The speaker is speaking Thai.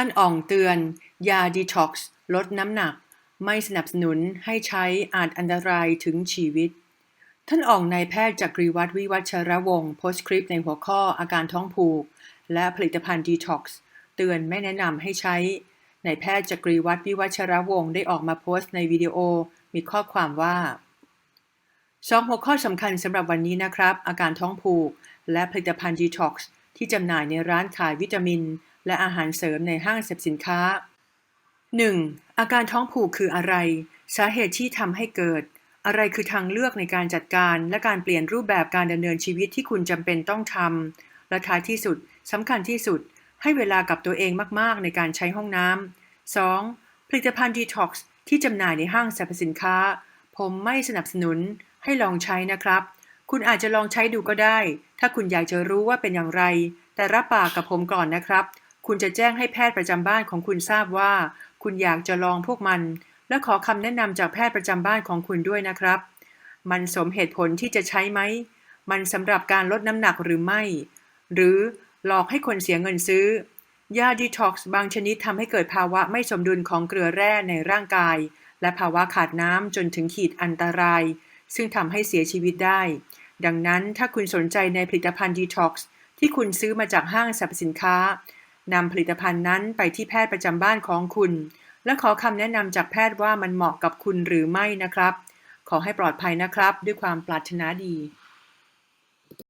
ท่านอ่องเตือน ยาดีท็อกซ์ลดน้ำหนัก ไม่สนับสนุนให้ใช้อาจอันตรายถึงชีวิต ท่านอ่องนายแพทย์จากกรีวัฒวิวัชรวงศ์โพสต์คลิปในหัวข้ออาการท้องผูก และผลิตภัณฑ์ดีท็อกซ์เตือนไม่แนะนำให้ใช้นายแพทย์จากรีวัฒน์วิวัชรวงศ์ได้ออกมาโพสต์ในวิดีโอมีข้อความว่าสองหัวข้อสำคัญสำหรับวันนี้นะครับ อาการท้องผูก และผลิตภัณฑ์ดีท็อกซ์ที่จำหน่ายในร้านขายวิตามิน และอาหารเสริมในห้างสรรพสินค้า 1. อาการท้องผูกคืออะไร สาเหตุที่ทำให้เกิด อะไรคือทางเลือกในการจัดการ และการเปลี่ยนรูปแบบการดำเนินชีวิตที่คุณจำเป็นต้องทำและท้ายที่สุดสำคัญที่สุด ให้เวลากับตัวเองมาก ๆ ในการใช้ห้องน้ำ 2. ผลิตภัณฑ์ดีท็อกซ์ที่จำหน่ายในห้างสรรพสินค้า ผมไม่สนับสนุน ให้ลองใช้นะครับ คุณอาจจะลองใช้ดูก็ได้ ถ้าคุณอยากจะรู้ว่าเป็นอย่างไร แต่รับปากกับผมก่อนนะครับ คุณจะแจ้งให้แพทย์ประจำบ้านของคุณทราบว่า คุณอยากจะลองพวกมัน และขอคำแนะนำจากแพทย์ประจำบ้านของคุณด้วยนะครับ มันสมเหตุผลที่จะใช้ไหม มันสำหรับการลดน้ำหนักหรือไม่ หรือหลอกให้คนเสียเงินซื้อ ยาดีท็อกซ์บางชนิดทำให้เกิดภาวะไม่สมดุลของเกลือแร่ในร่างกาย และภาวะขาดน้ำจนถึงขีดอันตราย ซึ่งทำให้เสียชีวิตได้ ดังนั้นถ้าคุณสนใจในผลิตภัณฑ์ดีท็อกซ์ที่คุณซื้อมาจากห้างสรรพสินค้า นำผลิตภัณฑ์นั้นไปที่แพทย์ประจำบ้านของคุณ และขอคำแนะนำจากแพทย์ว่ามันเหมาะกับคุณหรือไม่นะครับ ขอให้ปลอดภัยนะครับ ด้วยความปรารถนาดี